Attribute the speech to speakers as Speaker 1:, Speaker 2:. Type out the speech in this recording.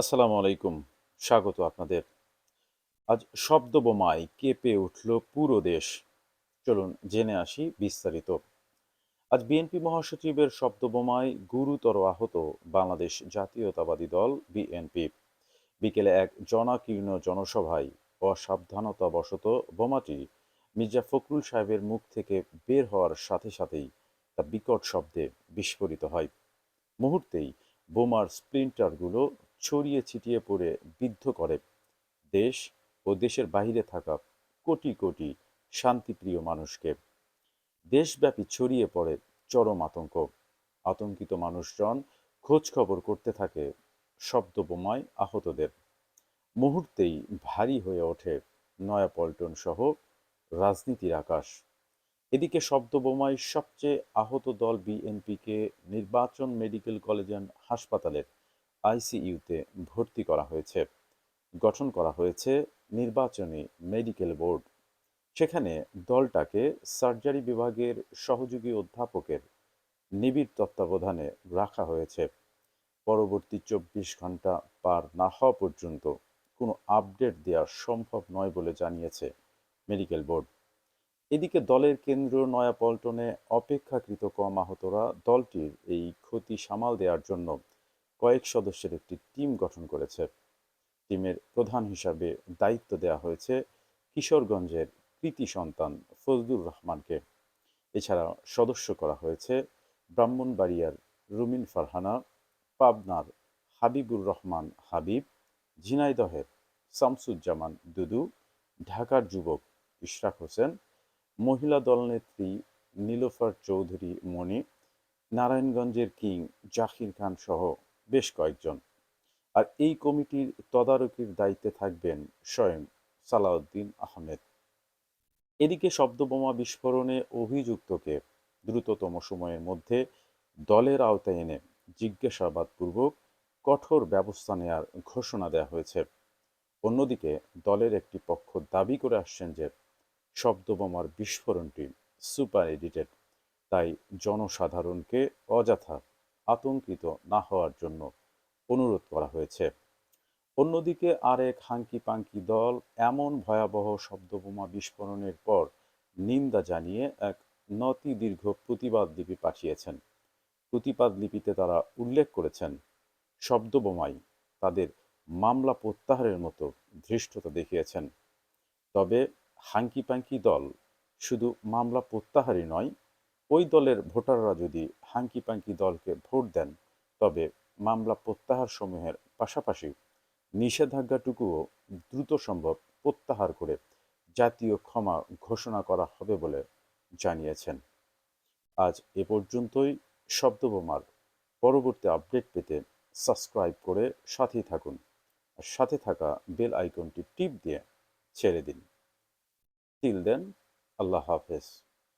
Speaker 1: আসসালামু আলাইকুম। স্বাগত আপনাদের। আজ শব্দ বোমায় কেঁপে উঠল পুরো দেশ। চলুন জেনে আসি বিস্তারিত। আজ বিএনপি মহাসচিবের শব্দ বোমায় গুরুতর আহত বাংলাদেশ জাতীয়তাবাদী দল বিএনপি। বিকেলে এক জনাকীর্ণ জনসভায় অসাবধানতাবশত বোমাটি মির্জা ফখরুল সাহেবের মুখ থেকে বের হওয়ার সাথে সাথেই তা বিকট শব্দে বিস্ফোরিত হয়। মুহূর্তেই বোমার স্প্লিন্টারগুলো ছড়িয়ে ছিটিয়ে পড়ে বিদ্ধ করে। দেশ ও দেশের বাইরে থাকা কোটি কোটি শান্তিপ্রিয় মানুষকে। দেশব্যাপী ছড়িয়ে পড়ে চরম আতঙ্ক। আতঙ্কিত মানুষজন খোঁজ খবর করতে থাকে শব্দ বোমায় আহতদের। মুহূর্তেই ভারী হয়ে ওঠে নয়াপল্টন সহ রাজনীতির আকাশ। এদিকে শব্দ বোমায় সবচেয়ে আহত দল বিএনপিকে নির্বাচন মেডিকেল কলেজ হাসপাতালের আইসিইউতে ভর্তি করা হয়েছে। গঠন করা হয়েছে নির্বাচনী মেডিকেল বোর্ড। সেখানে দলটাকে সার্জারি বিভাগের সহযোগী অধ্যাপকের নিবিড় তত্ত্বাবধানে রাখা হয়েছে। পরবর্তী চব্বিশ ঘণ্টা পার না হওয়া পর্যন্ত কোনো আপডেট দেওয়া সম্ভব নয় বলে জানিয়েছে মেডিকেল বোর্ড। এদিকে দলের কেন্দ্র নয়াপল্টনে অপেক্ষাকৃত কম আহতরা দলটির এই ক্ষতি সামাল দেওয়ার জন্য কয়েক সদস্যের একটি টিম গঠন করেছে। টিমের প্রধান হিসাবে দায়িত্ব দেওয়া হয়েছে কিশোরগঞ্জের কৃতি সন্তান ফজলুর রহমানকে। এছাড়া সদস্য করা হয়েছে ব্রাহ্মণবাড়িয়ার রুমিন ফারহানা, পাবনার হাবিবুর রহমান হাবিব, ঝিনাইদহের শামসুজ্জামান দুদু, ঢাকার যুবক ইশরাক হোসেন, মহিলা দলনেত্রী নীলোফার চৌধুরী মণি, নারায়ণগঞ্জের কিং জাকির খান সহ বেশ কয়েকজন। আর এই কমিটির তদারকির দায়িত্বে থাকবেন স্বয়ং সালাউদ্দিন আহমেদ। এদিকে শব্দবোমা বিস্ফোরণে অভিযুক্তকে দ্রুততম সময়ের মধ্যে দলের আওতায় এনে জিজ্ঞাসাবাদপূর্বক কঠোর ব্যবস্থা নেয়ার ঘোষণা দেওয়া হয়েছে। অন্যদিকে দলের একটি পক্ষ দাবি করে আসছেন যে শব্দবোমার বিস্ফোরণটি সুপার এডিটেড তাই জনসাধারণকে অযথা আতঙ্কিত না হওয়ার জন্য অনুরোধ করা হয়েছে। অন্যদিকে আরেক হাঙ্কি পাঙ্কি দল এমন ভয়াবহ শব্দবোমা বিস্ফোরণের পর নিন্দা জানিয়ে এক নতি দীর্ঘ প্রতিবাদ লিপি পাঠিয়েছেন। প্রতিবাদ লিপিতে তারা উল্লেখ করেছেন, শব্দবোমাই তাদের মামলা প্রত্যাহারের মতো ধৃষ্টতা দেখিয়েছেন। তবে হাঙ্কি পাঙ্কি দল শুধু মামলা প্রত্যাহারই নয় ওই দলের ভোটাররা যদি হাঙ্কি পাঙ্কি দলকে ভোট দেন, তবে মামলা প্রত্যাহার সমূহের পাশাপাশি নিষেধাজ্ঞাটুকুও দ্রুত সম্ভব প্রত্যাহার করে জাতীয় ক্ষমা ঘোষণা করা হবে বলে জানিয়েছেন। আজ এ পর্যন্তই। শব্দবোমার পরবর্তী আপডেট পেতে সাবস্ক্রাইব করে সাথেই থাকুন আর সাথে থাকা বেল আইকনটি টিপ দিয়ে ছেড়ে দিন। টিল দেন আল্লাহ হাফেজ।